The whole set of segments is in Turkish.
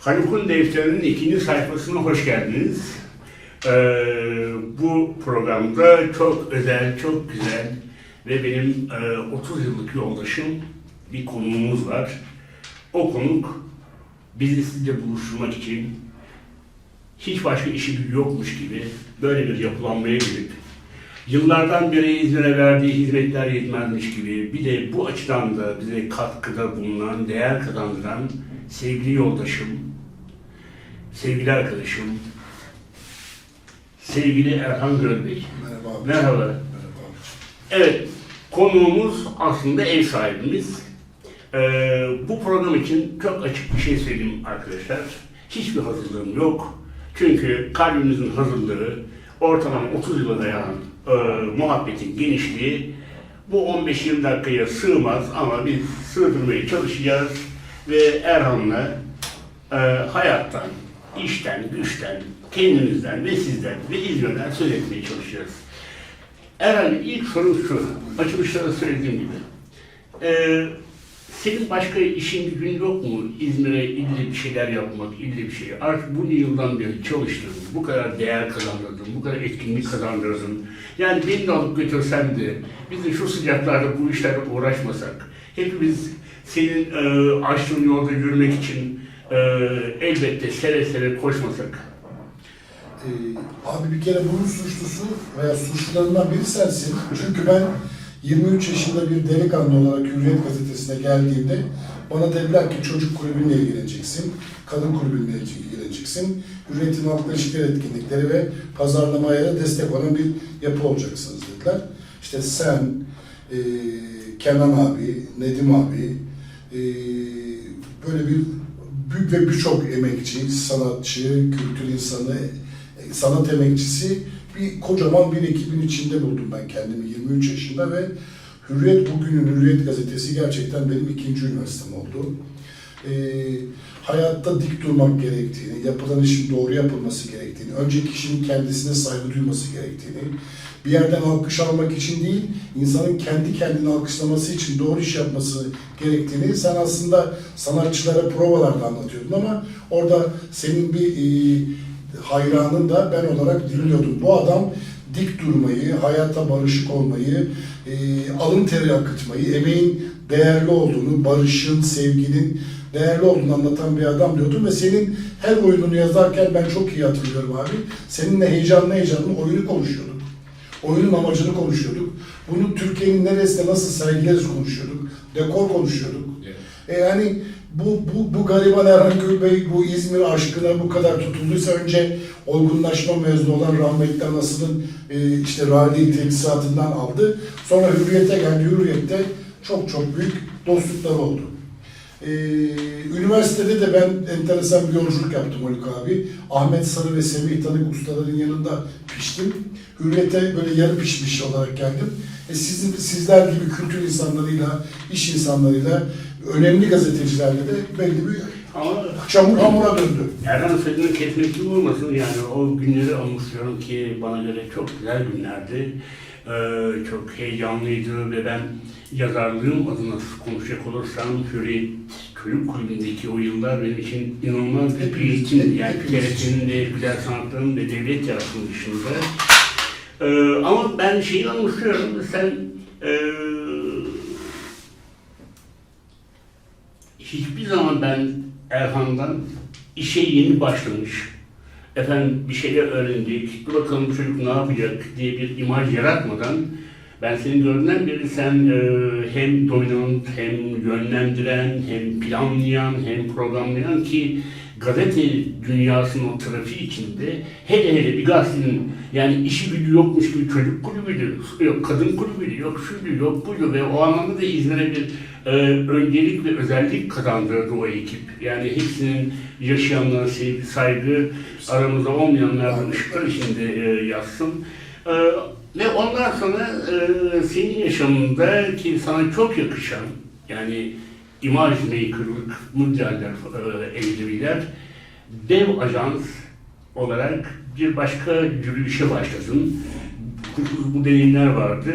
Haluk'un defterinin ikinci sayfasına hoş geldiniz. Ee, bu programda çok özel, çok güzel ve benim e, 30 yıllık yoldaşım bir konuğumuz var. O konuk bizi sizle buluşturmak için hiç başka işi yokmuş gibi böyle bir yapılanmaya girip yıllardan beri İzmir'e verdiği hizmetler yetmezmiş gibi bir de bu açıdan da bize katkıda bulunan, değer kazandıran sevgili yoldaşım, sevgili arkadaşım, sevgili Erhan Gölbey. Merhaba abi. Merhaba. Merhaba. Evet, konuğumuz aslında ev sahibimiz. Ee, bu program için çok açık bir şey söyleyeyim arkadaşlar. Hiçbir hazırlığım yok. Çünkü kalbimizin hazırlığı ortalama 30 yıla dayanan e, muhabbetin genişliği bu 15-20 dakikaya sığmaz ama biz sığdırmaya çalışacağız ve Erhan'la e, hayattan, işten, güçten, kendimizden ve sizden ve İzmir'den söz etmeye çalışacağız. Herhalde ilk sorum şu, açılışta da söylediğim gibi. Ee, senin başka işin gücün yok mu? İzmir'e ille bir şeyler yapmak, ille bir şey. Artık bu yıldan beri çalıştın, bu kadar değer kazandırdın, bu kadar etkinlik kazandırdın. Yani beni de alıp götürsen de, biz de şu sıcaklarda bu işlerle uğraşmasak, hepimiz senin e, açtığın yolda yürümek için e, elbette sere sere koşmasak. Ee, abi bir kere bunun suçlusu veya suçlularından biri sensin. Çünkü ben 23 yaşında bir delikanlı olarak Hürriyet gazetesine geldiğimde bana dediler ki çocuk kulübünle ilgileneceksin, kadın kulübünle ilgileneceksin, Hürriyet'in halkla ilişkiler etkinlikleri ve pazarlamaya da destek olan bir yapı olacaksınız dediler. İşte sen, e, Kenan abi, Nedim abi, e, böyle bir ve birçok emekçi, sanatçı, kültür insanı, e, sanat emekçisi bir kocaman bir ekibin içinde buldum ben kendimi 23 yaşında ve Hürriyet bugünün Hürriyet gazetesi gerçekten benim ikinci üniversitem oldu. Ee, hayatta dik durmak gerektiğini, yapılan işin doğru yapılması gerektiğini, önceki kişinin kendisine saygı duyması gerektiğini, bir yerden alkış almak için değil, insanın kendi kendini alkışlaması için doğru iş yapması gerektiğini sen aslında sanatçılara provalarda anlatıyordun ama orada senin bir e, hayranın da ben olarak dinliyordum. Bu adam dik durmayı, hayata barışık olmayı, e, alın teri akıtmayı, emeğin değerli olduğunu, barışın, sevginin değerli olduğunu anlatan bir adam diyordum ve senin her oyununu yazarken ben çok iyi hatırlıyorum abi. Seninle heyecanlı heyecanlı oyunu konuşuyorduk. Oyunun amacını konuşuyorduk. Bunu Türkiye'nin neresinde nasıl sergileriz konuşuyorduk. Dekor konuşuyorduk. E yani bu, bu, bu gariban Erhan Gülbey bu İzmir aşkına bu kadar tutulduysa önce olgunlaşma mezunu olan rahmetli anasının e, işte rali temsisatından aldı. Sonra Hürriyet'e geldi. Hürriyet'te çok çok büyük dostluklar oldu. E, üniversitede de ben enteresan bir yolculuk yaptım Haluk abi. Ahmet Sarı ve Semih Tanık ustaların yanında piştim. Hürriyet'e böyle yarı pişmiş olarak geldim. E sizin, sizler gibi kültür insanlarıyla, iş insanlarıyla, önemli gazetecilerle de belli bir Ama çamur hamura döndü. Erhan sözünü kesmek gibi olmasın yani o günleri anımsıyorum ki bana göre çok güzel günlerdi. Ee, çok heyecanlıydı ve ben yazarlığım adına konuşacak olursam Hürriyet Çocuk Kulübü'ndeki o yıllar benim için inanılmaz bir eğitim. Yani TRT'nin de güzel sanatların ve devlet yaratımı dışında. Ee, ama ben şeyi anımsıyorum sen ee, hiçbir zaman ben Erhan'dan işe yeni başlamış, efendim bir şeyler öğrendik, dur bakalım çocuk ne yapacak diye bir imaj yaratmadan ben seni gördüğümden beri sen e, hem dominant, hem yönlendiren, hem planlayan, hem programlayan ki gazete dünyasının trafiği içinde hele hele bir gazetenin yani işi gücü yokmuş gibi çocuk kulübüydü, yok kadın kulübüydü, yok şuydu, yok buydu ve o anlamda da İzmir'e bir e, öncelik ve özellik kazandırdı o ekip. Yani hepsinin yaşayanlara sevgi, saygı, aramızda olmayanlardan ışıklar içinde e, yazsın. E, ve ondan sonra e, senin yaşamında ki sana çok yakışan, yani imaj makerlık, müddealler, e, evliler, dev ajans olarak bir başka yürüyüşe başladın. Bu, bu deneyimler vardı.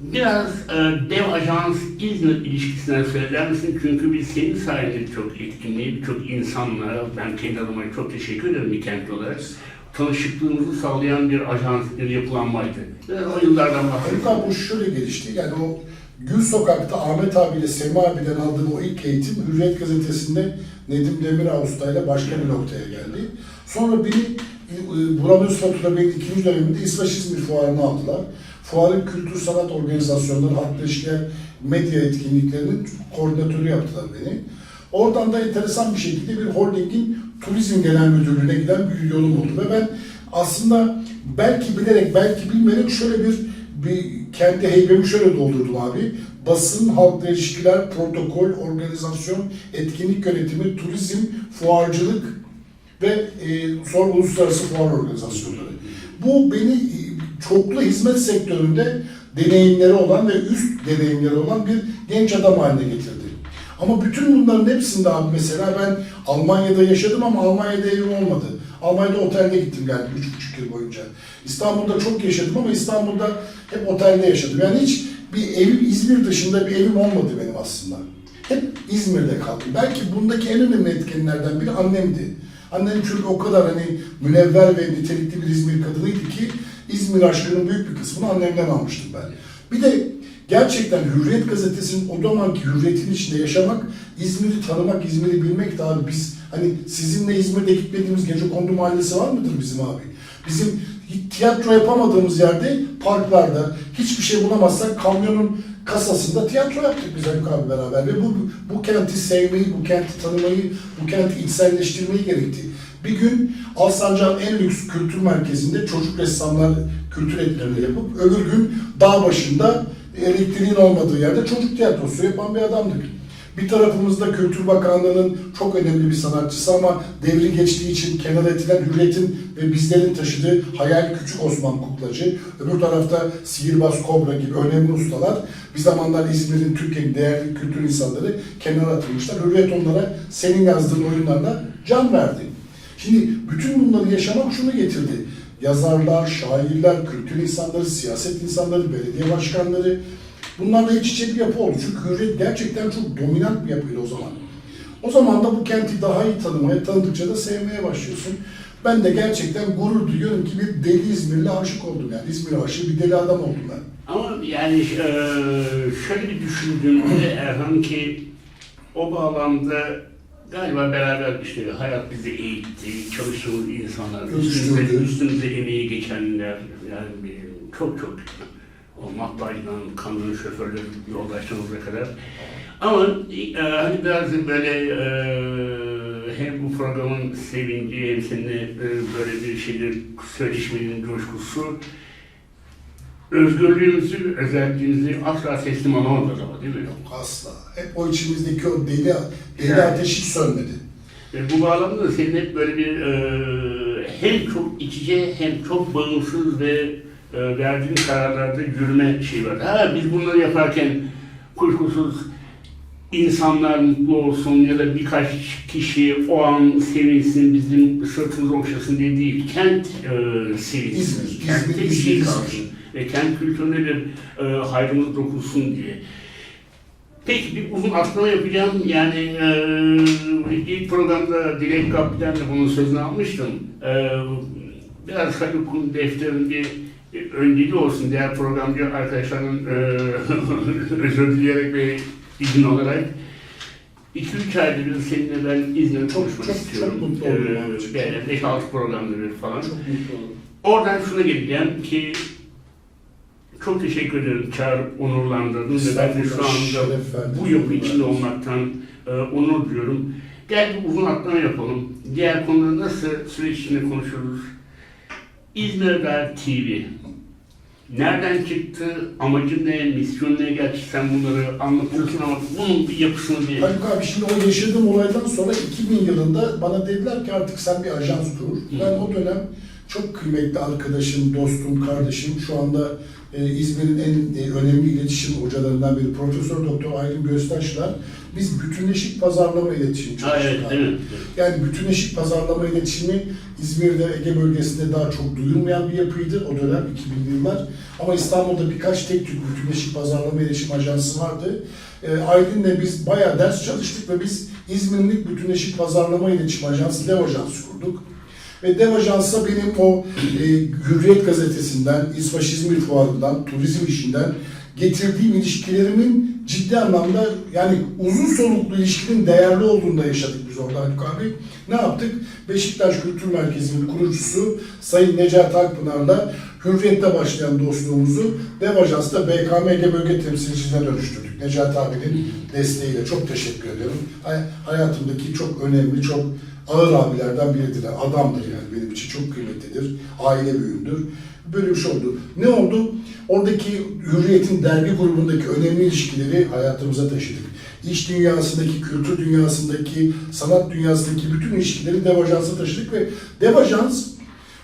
Biraz e, dev ajans İzmir ilişkisinden söyler misin? Çünkü biz senin sayende çok etkinliği, birçok insanlara, ben kendi adıma çok teşekkür ederim bir kent olarak. Tanışıklığımızı sağlayan bir ajans, bir yapılanmaydı. Biraz o yıllardan abi bu şöyle gelişti. Yani o Gül Sokak'ta Ahmet abiyle Sema abiden aldığım o ilk eğitim Hürriyet Gazetesi'nde Nedim Demirağ Usta'yla başka bir noktaya geldi. Sonra beni e, Burhan Özfatura Bey'in ikinci döneminde İsveç İzmir Fuarı'na aldılar. Fuarın kültür sanat organizasyonları, halkla ilişkiler, medya etkinliklerinin koordinatörü yaptılar beni. Oradan da enteresan bir şekilde bir holdingin turizm genel müdürlüğüne giden bir yolum oldu ve ben aslında belki bilerek belki bilmeyerek şöyle bir bir kendi heybemi şöyle doldurdum abi. Basın, halkla ilişkiler, protokol, organizasyon, etkinlik yönetimi, turizm, fuarcılık ve e, sonra uluslararası fuar organizasyonları. Bu beni e, çoklu hizmet sektöründe deneyimleri olan ve üst deneyimleri olan bir genç adam haline getirdi. Ama bütün bunların hepsinde abi mesela ben Almanya'da yaşadım ama Almanya'da evim olmadı. Almanya'da otelde gittim geldim üç buçuk yıl boyunca. İstanbul'da çok yaşadım ama İstanbul'da hep otelde yaşadım. Yani hiç bir evim İzmir dışında bir evim olmadı benim aslında. Hep İzmir'de kaldım. Belki bundaki en önemli etkenlerden biri annemdi. Annem çünkü o kadar hani münevver ve nitelikli bir İzmir kadınıydı ki İzmir aşkının büyük bir kısmını annemden almıştım ben. Bir de gerçekten Hürriyet gazetesinin o zamanki hürriyetin içinde yaşamak, İzmir'i tanımak, İzmir'i bilmek abi biz hani sizinle İzmir'de gitmediğimiz gece kondu mahallesi var mıdır bizim abi? Bizim tiyatro yapamadığımız yerde parklarda hiçbir şey bulamazsak kamyonun kasasında tiyatro yaptık biz Haluk abi beraber ve bu, bu kenti sevmeyi, bu kenti tanımayı, bu kenti içselleştirmeyi gerekti. Bir gün Alsancak'ın en lüks kültür merkezinde çocuk ressamlar kültür etlerini yapıp öbür gün dağ başında elektriğin olmadığı yerde çocuk tiyatrosu yapan bir adamdık. Bir tarafımızda Kültür Bakanlığı'nın çok önemli bir sanatçısı ama devri geçtiği için kenar edilen Hürriyet'in ve bizlerin taşıdığı Hayal Küçük Osman Kuklacı, öbür tarafta Sihirbaz Kobra gibi önemli ustalar bir zamanlar İzmir'in, Türkiye'nin değerli kültür insanları kenara atılmışlar. Hürriyet onlara senin yazdığın oyunlarla can verdi. Şimdi bütün bunları yaşamak şunu getirdi. Yazarlar, şairler, kültür insanları, siyaset insanları, belediye başkanları bunlarla iç içe bir yapı oldu. Çünkü Hürriyet gerçekten çok dominant bir yapıydı o zaman. O zaman da bu kenti daha iyi tanımaya, tanıdıkça da sevmeye başlıyorsun. Ben de gerçekten gurur duyuyorum ki bir deli İzmirli aşık oldum yani. İzmir aşığı bir deli adam oldum ben. Ama yani e, şöyle bir düşündüğümde Erhan ki o bağlamda galiba beraber işte hayat bizi eğitti, çalıştığımız insanlar, üstümüze, Ölçtürdü. üstümüze emeği geçenler, yani çok çok o matbaacıdan, kamyon şoförleri, yoldaşlarımıza kadar. Ama e, hani biraz böyle e, hem bu programın sevinci hem seninle e, böyle bir şeyler söyleşmenin coşkusu özgürlüğümüzü, özelliğimizi asla teslim alamadık ama değil mi? Yok asla. Hep o içimizdeki o deli, deli Yani. ateş hiç sönmedi. Ve bu bağlamda da senin hep böyle bir e, hem çok içice hem çok bağımsız ve e, verdiğin kararlarda yürüme şeyi var. Ha biz bunları yaparken kuşkusuz insanlar mutlu olsun ya da birkaç kişi o an sevinsin, bizim sırtımızı okşasın diye değil. Kent e, sevinsin, İzmir, kentte bir şey kalsın ve kent kültürüne bir e, hayrımız dokunsun diye. Peki bir uzun atlama yapacağım. Yani e, ilk programda Dilek Kaptan da bunun sözünü almıştım. E, biraz Haluk'un defterinde bir önceliği olsun. Diğer programcı arkadaşların e, özür dileyerek ve izin olarak 2-3 ayda bir seninle ben Çok, konuşmak çok, istiyorum. çok mutlu oldum E, abicim. yani 5-6 programda bir falan. Çok mutlu oldum. Oradan şuna geleceğim ki çok teşekkür ederim Çağrı onurlandırdın ve ben de şu anda bu yapı içinde olmaktan e, onur duyuyorum. Gel bir uzun atlama yapalım. Diğer konuları nasıl süreç içinde konuşuruz. İzmir Haber TV. Nereden çıktı, amacı ne, misyon ne? Gerçi sen bunları anlatıyorsun ama bunun bir yapısını bir... Haluk abi şimdi o yaşadığım olaydan sonra 2000 yılında bana dediler ki artık sen bir ajans kur. Ben o dönem çok kıymetli arkadaşım, dostum, kardeşim. Şu anda e, İzmir'in en e, önemli iletişim hocalarından biri Profesör Doktor Aydın Göztaş'la biz bütünleşik pazarlama iletişimi Ha, çalıştık. evet, mi? Yani bütünleşik pazarlama iletişimi İzmir'de, Ege bölgesinde daha çok duyulmayan bir yapıydı o dönem 2000'li yıllar. Ama İstanbul'da birkaç tek tük bütünleşik pazarlama iletişim ajansı vardı. E, Aydın'la biz bayağı ders çalıştık ve biz İzmir'lik bütünleşik pazarlama iletişim ajansı, Ajansı kurduk. Ve Dev Ajans'a benim o e, Hürriyet gazetesinden, İsvaş İzmir Fuarı'ndan, turizm işinden getirdiğim ilişkilerimin ciddi anlamda yani uzun soluklu ilişkinin değerli olduğunu da yaşadık biz orada Haluk abi. Ne yaptık? Beşiktaş Kültür Merkezi'nin kurucusu Sayın Necati Akpınar'la Hürriyet'te başlayan dostluğumuzu Dev Ajans'ta BKM Bölge Temsilciliğine dönüştürdük. Necati abinin desteğiyle çok teşekkür ediyorum. Hay- hayatımdaki çok önemli, çok ağır abilerden biridir. Adamdır yani benim için çok kıymetlidir. Aile büyüğümdür. Böyle bir şey oldu. Ne oldu? Oradaki Hürriyet'in dergi grubundaki önemli ilişkileri hayatımıza taşıdık. İş dünyasındaki, kültür dünyasındaki, sanat dünyasındaki bütün ilişkileri Dev Ajans'a taşıdık ve Dev Ajans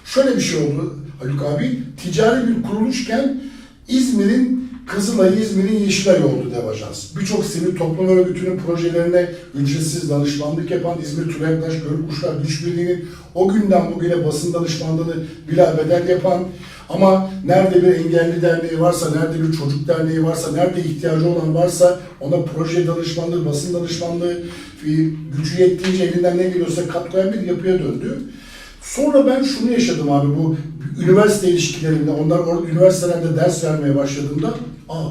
şöyle bir şey oldu Haluk abi. Ticari bir kuruluşken İzmir'in Kızılay'ı, İzmir'in Yeşilay'ı oldu Dev Ajans. Birçok sivil toplum örgütünün projelerine ücretsiz danışmanlık yapan İzmir Türektaş Gölü Kuşlar Güç Birliği'nin o günden bugüne basın danışmanlığını bila bedel yapan ama nerede bir engelli derneği varsa, nerede bir çocuk derneği varsa, nerede ihtiyacı olan varsa ona proje danışmanlığı, basın danışmanlığı, e, gücü yettiğince elinden ne geliyorsa kat koyan bir yapıya döndü. Sonra ben şunu yaşadım abi bu üniversite ilişkilerinde, onlar orada üniversitelerde ders vermeye başladığımda aa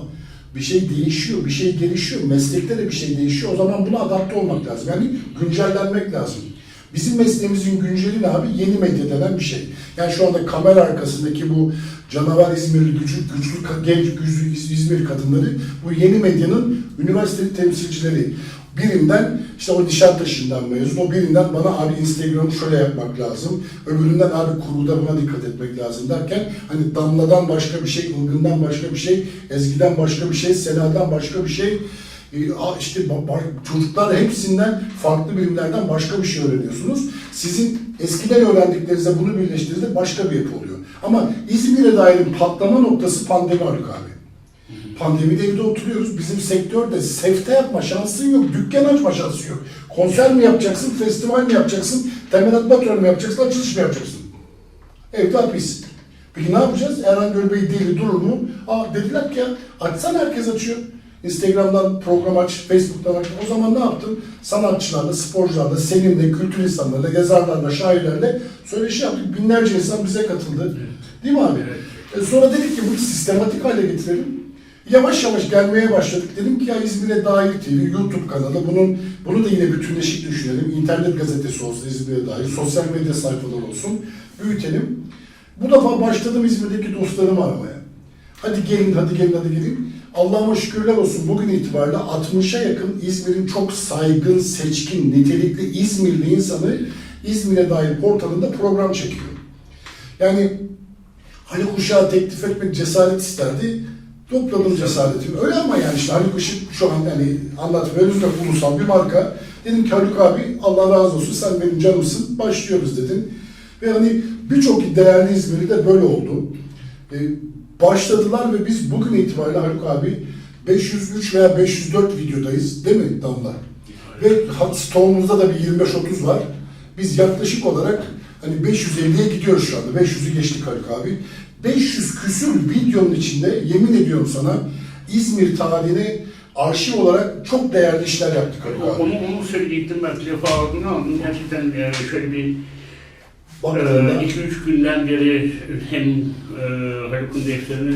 bir şey değişiyor, bir şey gelişiyor, meslekte de bir şey değişiyor. O zaman buna adapte olmak lazım. Yani güncellenmek lazım. Bizim mesleğimizin günceli ne abi? Yeni medya denen bir şey. Yani şu anda kamera arkasındaki bu canavar İzmirli güçlü, güçlü genç güçlü İz- İzmir kadınları bu yeni medyanın üniversiteli temsilcileri. Birinden işte o Nişantaşı'ndan mezun, o birinden bana abi Instagram'ı şöyle yapmak lazım, öbüründen abi kurguda buna dikkat etmek lazım derken hani Damla'dan başka bir şey, Ilgın'dan başka bir şey, Ezgi'den başka bir şey, Sena'dan başka bir şey, e, işte çocuklar hepsinden farklı bilimlerden başka bir şey öğreniyorsunuz. Sizin eskiden öğrendiklerinizle bunu birleştirdiğinizde başka bir yapı oluyor. Ama İzmir'e dair patlama noktası pandemi Haluk abi. Pandemide evde oturuyoruz. Bizim sektörde sefte yapma şansın yok. Dükkan açma şansın yok. Konser mi yapacaksın, festival mi yapacaksın, temel atma töreni mi yapacaksın, açılış mı yapacaksın? Evde hapis. Peki ne yapacağız? Erhan Gölbey deli durur mu? Aa dediler ki ya açsana herkes açıyor. Instagram'dan program aç, Facebook'tan aç. O zaman ne yaptın? Sanatçılarla, sporcularla, seninle, kültür insanlarla, yazarlarla, şairlerle söyleşi yaptık. Binlerce insan bize katıldı. Değil mi abi? E sonra dedik ki bunu sistematik hale getirelim. Yavaş yavaş gelmeye başladık. Dedim ki ya İzmir'e dair TV, YouTube kanalı, bunun bunu da yine bütünleşik düşünelim. İnternet gazetesi olsun İzmir'e dair, sosyal medya sayfaları olsun, büyütelim. Bu defa başladım İzmir'deki dostlarımı aramaya. Hadi gelin, hadi gelin, hadi gelin. Allah'ıma şükürler olsun bugün itibariyle 60'a yakın İzmir'in çok saygın, seçkin, nitelikli İzmirli insanı İzmir'e dair portalında program çekiyor. Yani Haluk Uşak'a teklif etmek cesaret isterdi. Topladım cesaretimi. Öyle ama yani işte Haluk Işık şu an yani anlatmıyoruz da ulusal bir marka. Dedim ki Haluk abi Allah razı olsun sen benim canımsın. Başlıyoruz dedim. Ve hani birçok değerli İzmirli de böyle oldu. Ee, başladılar ve biz bugün itibariyle Haluk abi 503 veya 504 videodayız. Değil mi Damla? Ve stoğumuzda da bir 25-30 var. Biz yaklaşık olarak hani 550'ye gidiyoruz şu anda. 500'ü geçtik Haluk abi. 500 küsür videonun içinde yemin ediyorum sana İzmir tarihine arşiv olarak çok değerli işler yaptık Haluk abi. Onu, onu söyleyecektim ben defalarını aldım. Gerçekten yani şöyle bir Baktığında 2-3 günden beri hem e, Haluk'un defterine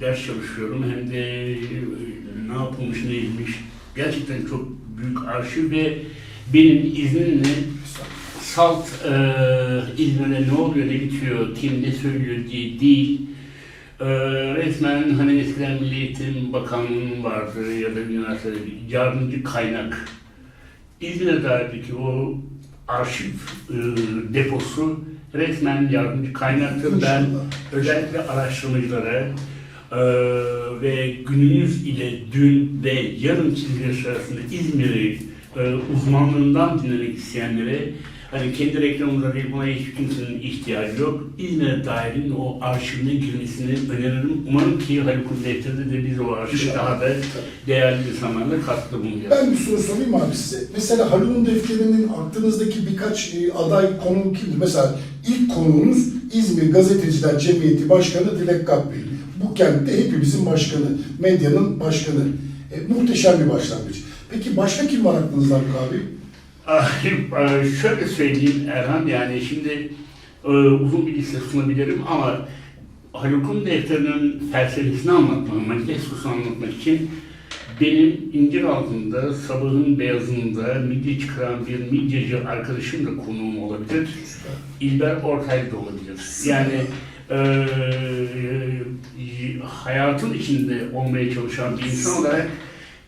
ders çalışıyorum hem de e, ne yapılmış neymiş. Gerçekten çok büyük arşiv ve benim izninle salt e, İzmir'de ne oluyor, ne bitiyor, kim ne söylüyor diye değil. E, resmen hani eskiden Milli Eğitim Bakanlığı'nın vardı ya da üniversitede bir yardımcı kaynak. İzmir'e dairdeki o arşiv e, deposu resmen yardımcı kaynaktır. Ben özellikle araştırmacılara e, ve günümüz ile dün ve yarın çizgileri arasında İzmir'i e, uzmanlığından dinlemek isteyenlere Hani kendi reklamımda değil buna hiç kimsenin ihtiyacı yok. İzmir'e dairin o arşivine girmesini öneririm. Umarım ki Haluk'un defterinde de biz o İnşallah. daha da değerli insanlarla katkıda bulunacağız. Ben bir soru sorayım abi size. Mesela Haluk'un defterinin aklınızdaki birkaç e, aday konu kimdir? Mesela ilk konuğunuz İzmir Gazeteciler Cemiyeti Başkanı Dilek Gakbey. Bu kentte hepimizin başkanı, medyanın başkanı. E, muhteşem bir başlangıç. Peki başka kim var aklınızda abi? E, Şöyle söyleyeyim Erhan, yani şimdi e, uzun bir liste sunabilirim ama Haluk'un defterinin felsefesini anlatmak, manifestosunu anlatmak için benim incir altında sabahın beyazında midye çıkaran bir midyeci arkadaşım da konuğum olabilir. İlber Ortaylı da olabilir. Yani e, hayatın içinde olmaya çalışan bir insan olarak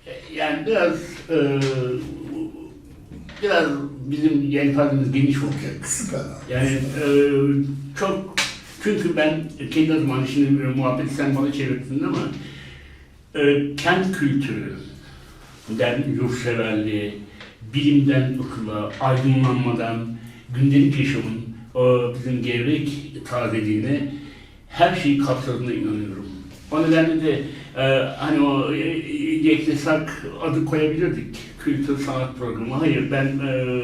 e, yani biraz e, biraz bizim yelpazemiz geniş. Süper abi. Yani e, çok çünkü ben kendi adıma şimdi bir muhabbet sen bana çevirdin ama e, kent kültürü, den yurtseverliği, bilimden akıla, aydınlanmadan, gündelik yaşamın o bizim gevrek tazeliğine her şeyi kapsadığına inanıyorum. O nedenle de e, hani o e, yeklesak adı koyabilirdik. Kültür sanat programı. Hayır ben e,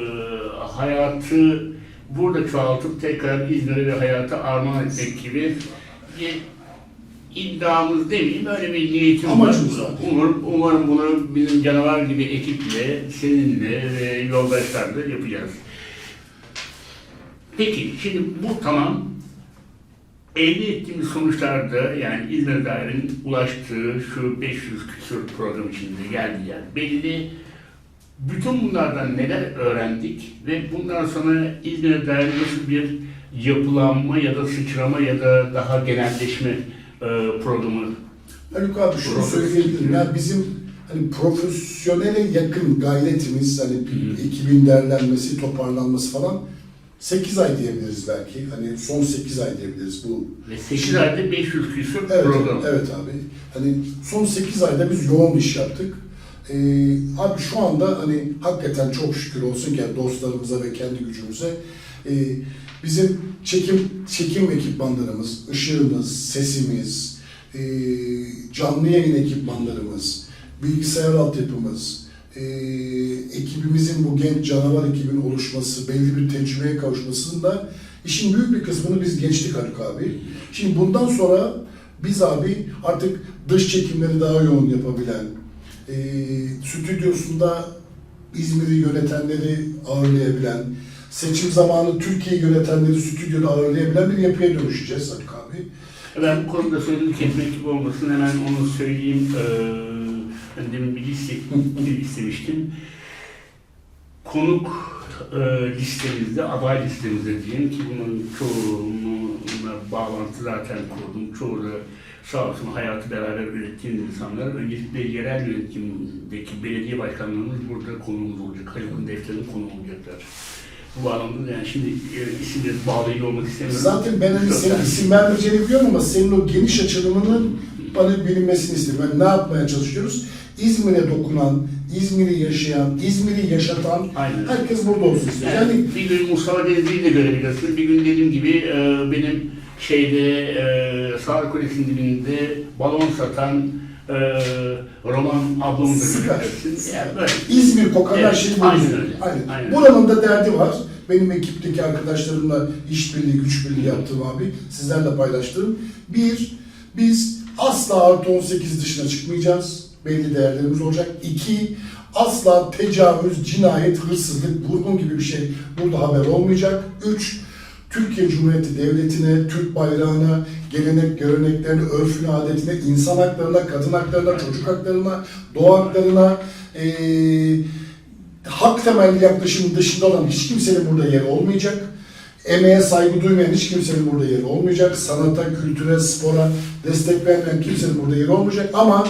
hayatı burada çoğaltıp tekrar İzmir'e ve hayata armağan etmek gibi bir iddiamız demeyeyim öyle bir niyetim. Amacımız var. Umarım, umarım bunu bizim canavar gibi ekiple, seninle ve yoldaşlarla yapacağız. Peki şimdi bu tamam. Elde ettiğimiz sonuçlarda yani İzmir Daire'nin ulaştığı şu 500 küsur program içinde geldiği yer belli. Bütün bunlardan neler öğrendik ve bundan sonra İzmir Daire nasıl bir yapılanma ya da sıçrama ya da daha genelleşme e, programı Haluk abi şunu söyleyebilirim. Yani bizim hani profesyonele yakın gayretimiz hani 2000 derlenmesi, toparlanması falan 8 ay diyebiliriz belki. Hani son 8 ay diyebiliriz bu. ve 8 ayda 500 küsur Evet, program. evet abi. Hani son 8 ayda biz yoğun iş yaptık. Ee, abi şu anda hani hakikaten çok şükür olsun ki dostlarımıza ve kendi gücümüze e, bizim çekim çekim ekipmanlarımız, ışığımız, sesimiz, e, canlı yayın ekipmanlarımız, bilgisayar altyapımız, e, ekibimizin bu genç canavar ekibin oluşması, belli bir tecrübeye kavuşmasında işin büyük bir kısmını biz geçtik Haluk abi. Şimdi bundan sonra biz abi artık dış çekimleri daha yoğun yapabilen, e, stüdyosunda İzmir'i yönetenleri ağırlayabilen, seçim zamanı Türkiye'yi yönetenleri stüdyoda ağırlayabilen bir yapıya dönüşeceğiz Haluk abi. Ben bu konuda sözünü kesmek gibi olmasın hemen onu söyleyeyim. Ee, ben demin bir liste istemiştim. Konuk e, listemizde, aday listemizde diyeyim ki bunun çoğunluğuna bağlantı zaten kurdum. Çoğu da sağ olsun hayatı beraber ürettiğimiz insanlar. Öncelikle yerel yönetimdeki belediye başkanlarımız burada konuğumuz olacak. Haluk'un defterinin konuğu olacaklar. Bu bağlamda da yani şimdi e, isimleri bağlayıcı olmak istemiyorum. Zaten ben hani senin isim vermeyeceğini biliyorum ama senin o geniş açılımının bana bilinmesini istedim. Yani ne yapmaya çalışıyoruz? İzmir'e dokunan, İzmir'i yaşayan, İzmir'i yaşatan Aynen. herkes burada olsun istiyor. Yani, Yani bir gün Mustafa Denizli'yi de görebilirsiniz. Bir gün dediğim gibi e, benim şeyde e, Sağır Kulesi'nin dibinde balon satan e, Roman ablamı da Süper. görebilirsiniz. Yani böyle. İzmir kokan her Evet, şeyi aynen biliyor. öyle. Aynen. Aynen. Buranın da derdi var. Benim ekipteki arkadaşlarımla işbirliği, güç birliği yaptığım abi, sizlerle paylaştığım. Bir, biz asla artı 18 dışına çıkmayacağız. Belli değerlerimiz olacak. İki, asla tecavüz, cinayet, hırsızlık, vurgun gibi bir şey burada haber olmayacak. Üç, Türkiye Cumhuriyeti Devleti'ne, Türk bayrağına, gelenek, göreneklerine, örfüne, adetine, insan haklarına, kadın haklarına, çocuk haklarına, doğa haklarına, eee hak temelli yaklaşımın dışında olan hiç kimsenin burada yeri olmayacak. Emeğe saygı duymayan hiç kimsenin burada yeri olmayacak. Sanata, kültüre, spora destek vermeyen kimsenin burada yeri olmayacak. Ama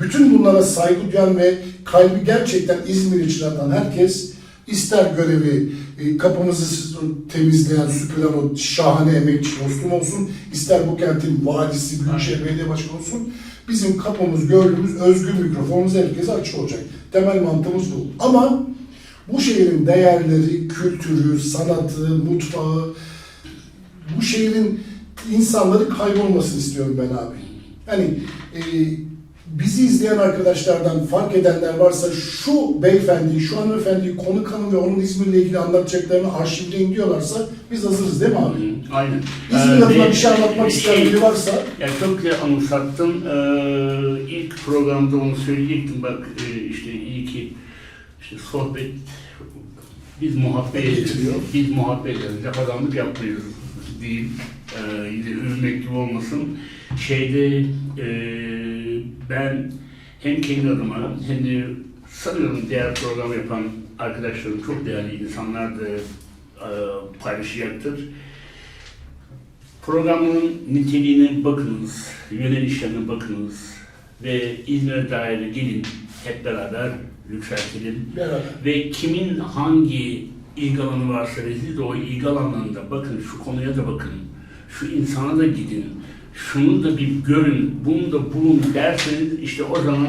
bütün bunlara saygı duyan ve kalbi gerçekten İzmir için atan herkes ister görevi e, kapımızı temizleyen, süpüren o şahane emekçi dostum olsun, ister bu kentin valisi, büyükşehir belediye başkanı olsun, bizim kapımız, gönlümüz, özgür mikrofonumuz herkese açık olacak. Temel mantığımız bu. Ama bu şehrin değerleri, kültürü, sanatı, mutfağı, bu şehrin insanları kaybolmasını istiyorum ben abi. Yani e, bizi izleyen arkadaşlardan fark edenler varsa şu beyefendiyi, şu hanımefendiyi konu kanı ve onun İzmir'le ilgili anlatacaklarını arşivleyin diyorlarsa biz hazırız değil mi abi? Aynen. İzmir Ee, adına bir şey anlatmak isteyen şey- biri varsa Yani çok güzel anımsattın. Ee, ilk programda onu söyleyecektim. Bak e, işte iyi ki işte sohbet biz muhabbet ederiz. Biz muhabbet ederiz. Yapadanlık yapmıyoruz değil. Ee, yine övünmek gibi olmasın. Şeyde e, ben hem kendi adıma hem de sanıyorum diğer program yapan arkadaşlarım çok değerli insanlar da e, paylaşacaktır. Programın niteliğine bakınız, yönelişlerine bakınız ve İzmir'e dair gelin hep beraber yükseltelim. beraber. Ve kimin hangi ilgi alanı varsa ve siz de o ilgi alanlarında bakın, şu konuya da bakın, şu insana da gidin, şunu da bir görün, bunu da bulun derseniz işte o zaman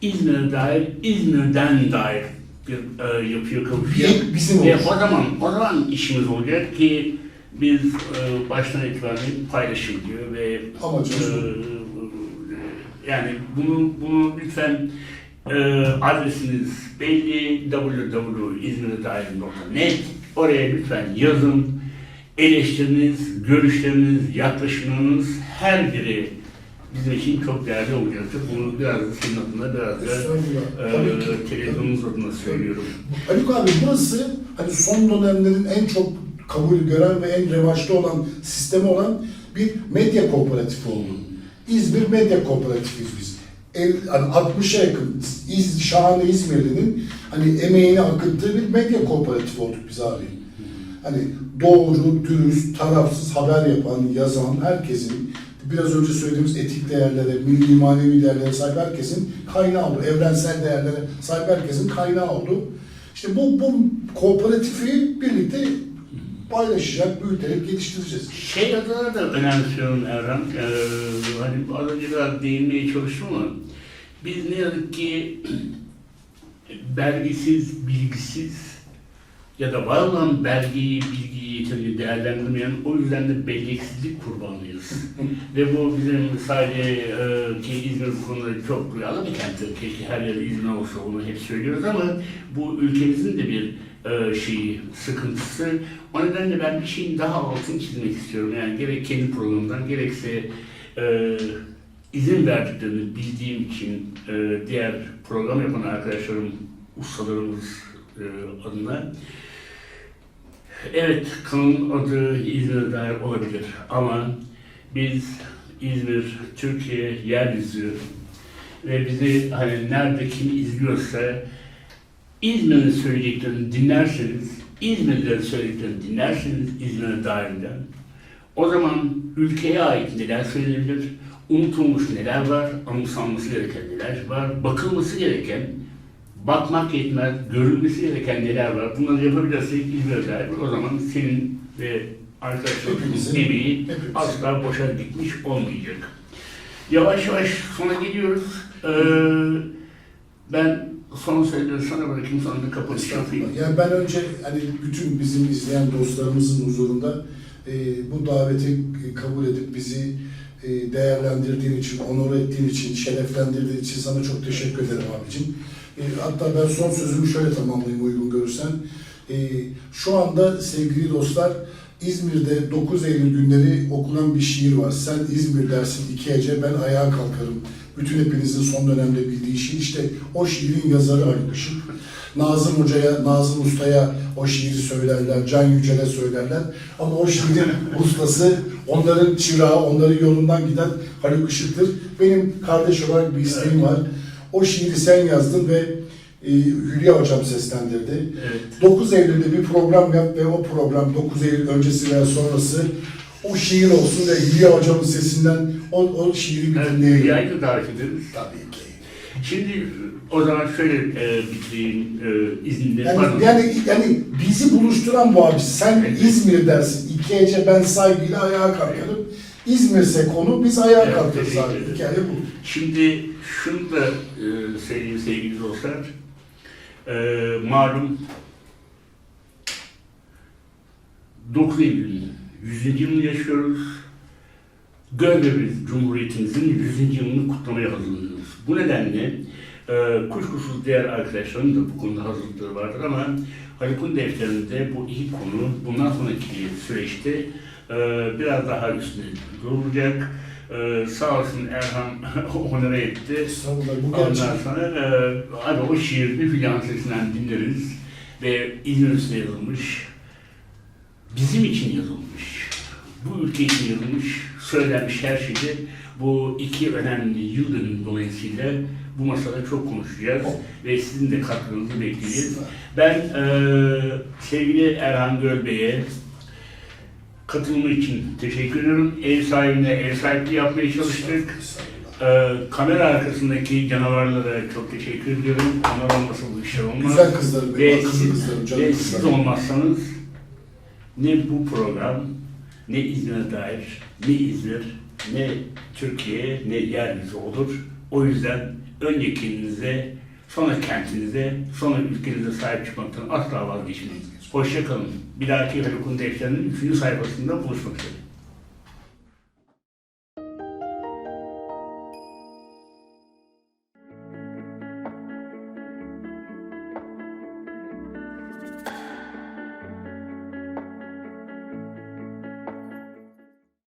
İzmir'e dair, İzmir'den dair bir e, yapıya kavuşacak. Bizim Ve o zaman, o zaman işimiz olacak ki biz e, baştan itibaren paylaşım diyor ve Amacımız bu. e, yani bunu bunu lütfen e, adresiniz belli www.izmirdair.net oraya lütfen yazın. Eleştiriniz, görüşleriniz, yaklaşımlarınız her biri bizim için çok değerli olacaktır. Bunu biraz da senin adına biraz da e, televizyonumuz adına söylüyorum. Haluk abi burası hani son dönemlerin en çok kabul gören ve en revaçta olan sistemi olan bir medya kooperatifi oldu. İzmir Medya Kooperatifiyiz biz. El, hani 60'a yakın İz, şahane İzmirli'nin hani emeğini akıttığı bir medya kooperatifi olduk biz abi. Hani doğru, dürüst, tarafsız haber yapan, yazan herkesin biraz önce söylediğimiz etik değerlere, milli manevi değerlere sahip herkesin kaynağı oldu. Evrensel değerlere sahip herkesin kaynağı oldu. İşte bu, bu kooperatifi birlikte paylaşacak, büyüterek geliştireceğiz. Şey adına da önemsiyorum Erhan. Ee, hani az önce biraz değinmeye çalıştım ama biz ne yazık ki belgisiz, bilgisiz ya da var olan belgeyi, bilgiyi yeterince değerlendirmeyen o yüzden de belleksizlik kurbanıyız. Ve bu bizim sadece e, ki İzmir bu konuda çok duyarlı bir kenttir. Keşke her yerde İzmir olsa onu hep söylüyoruz ama bu ülkemizin de bir e, şeyi, sıkıntısı. O nedenle ben bir şeyin daha altını çizmek istiyorum. Yani gerek kendi programımdan gerekse e, izin verdiklerini bildiğim için e, diğer program yapan arkadaşlarım, ustalarımız e, adına Evet, kanalın adı İzmir'e dair olabilir ama biz İzmir, Türkiye, yeryüzü ve bizi hani nerede kim izliyorsa İzmir'in söylediklerini dinlerseniz, İzmir'den söylediklerini dinlerseniz İzmir'e dairden o zaman ülkeye ait neler söylenebilir, unutulmuş neler var, anımsanması gereken neler var, bakılması gereken bakmak yetmez, görülmesi gereken neler var. Bunları yapabilirsek İzmir'e dair o zaman senin ve arkadaşlarımızın emeği asla boşa gitmiş olmayacak. Yavaş yavaş sona geliyoruz. Ee, ben son sözleri sana bırakayım sonra da. Estağfurullah. Yani ben önce hani bütün bizim izleyen dostlarımızın huzurunda e, bu daveti e, kabul edip bizi e, değerlendirdiğin için, onur ettiğin için, şereflendirdiğin için sana çok teşekkür ederim abicim. E, hatta ben son sözümü şöyle tamamlayayım uygun görürsen. E, şu anda sevgili dostlar İzmir'de 9 Eylül günleri okunan bir şiir var. Sen İzmir dersin iki hece ben ayağa kalkarım. Bütün hepinizin son dönemde bildiği şiir. İşte o şiirin yazarı Ali Işık. Nazım Hoca'ya, Nazım Usta'ya o şiiri söylerler, Can Yücel'e söylerler. Ama o şiirin ustası, onların çırağı, onların yolundan giden Haluk Işık'tır. Benim kardeş olarak bir isteğim var. O şiiri sen yazdın ve e, Hülya Hocam seslendirdi. Evet. 9 Eylül'de bir program yap ve o program 9 Eylül öncesi veya sonrası o şiir olsun ve Hülya Hocam'ın sesinden o, o şiiri bir Evet, dinleyelim. Dünyayı da davet ederiz. Tabii ki. Şimdi o zaman şöyle e, bitireyim e, izninle. Yani, Pardon. yani, yani bizi buluşturan bu abi. Sen Evet. İzmir dersin. İki hece ben saygıyla ayağa kalkarım. İzmir'se konu biz ayağa Evet, kalkarız abi. Hikaye bu. Şimdi şunu da e, söyleyeyim sevgili dostlar. Ee, malum 9 Eylül'ün 100. yılını yaşıyoruz. Görmemiz Cumhuriyetimizin 100. yılını kutlamaya hazırlanıyoruz. Bu nedenle e, kuşkusuz diğer arkadaşların da bu konuda hazırlıkları vardır ama Haluk'un defterinde bu iki konu bundan sonraki süreçte e, biraz daha üstüne durulacak. E, sağ olsun Erhan onore etti. Estağfurullah bu Ondan gerçek. sonra e, hani o şiirini filan sesinden dinleriz ve İzmir üstüne yazılmış, bizim için yazılmış, bu ülke için yazılmış, söylenmiş her şeyi bu iki önemli yıl dönümü dolayısıyla bu masada çok konuşacağız ve sizin de katkınızı bekleyeceğiz. Ben e, sevgili Erhan Gölbey'e katılımı için teşekkür ediyorum. Ev sahibine ev sahipliği yapmaya çalıştık. Ee, kamera arkasındaki canavarlara çok teşekkür ediyorum. Onlar olmasa bu işler olmaz. Güzel kızlarım, Ve akıllı siz, kızlarım, canım ve siz kızlarım. olmazsanız ne bu program, ne İzmir'e dair, ne İzmir, ne Türkiye, ne yeryüzü olur. O yüzden önce kendinize, sonra kentinize, sonra ülkenize sahip çıkmaktan asla vazgeçmeyin. Hoşçakalın. Bir dahaki Haluk'un defterinin 3. sayfasında buluşmak üzere.